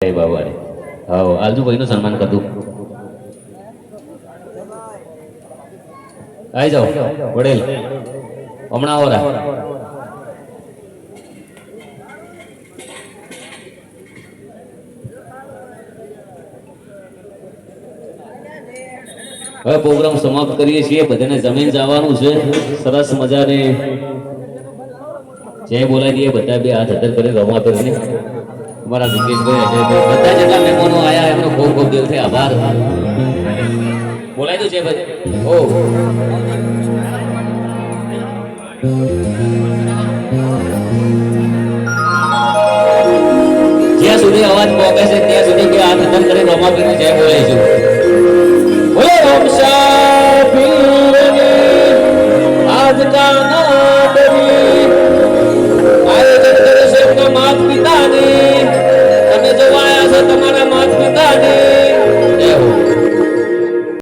જય બાબા રે. હા આજુ સન્માન કરતું આવી જાઓ, વડેલ. હમણાં આવો હવે પ્રોગ્રામ સમાપ્ત કરીએ છીએ. બધાને જમીન જવાનું છે. સરસ મજાને. જય બોલાવી દઈએ બધા બે હાથ હતર કરી રમા કરીને અમારા વિકેશભાઈ બધા જેટલા મહેમાનો આવ્યા એમનો ખૂબ ખૂબ દિલથી આભાર. બોલાય તો છે ભાઈ. ઓ. જ્યાં સુધી અવાજ પહોંચે છે, ત્યાં સુધી કે આ નંદન કરી રોમાપીને જય બોલાય છું. બોલો રોમશા પીરની આયોજન કરે છે માત પિતાની.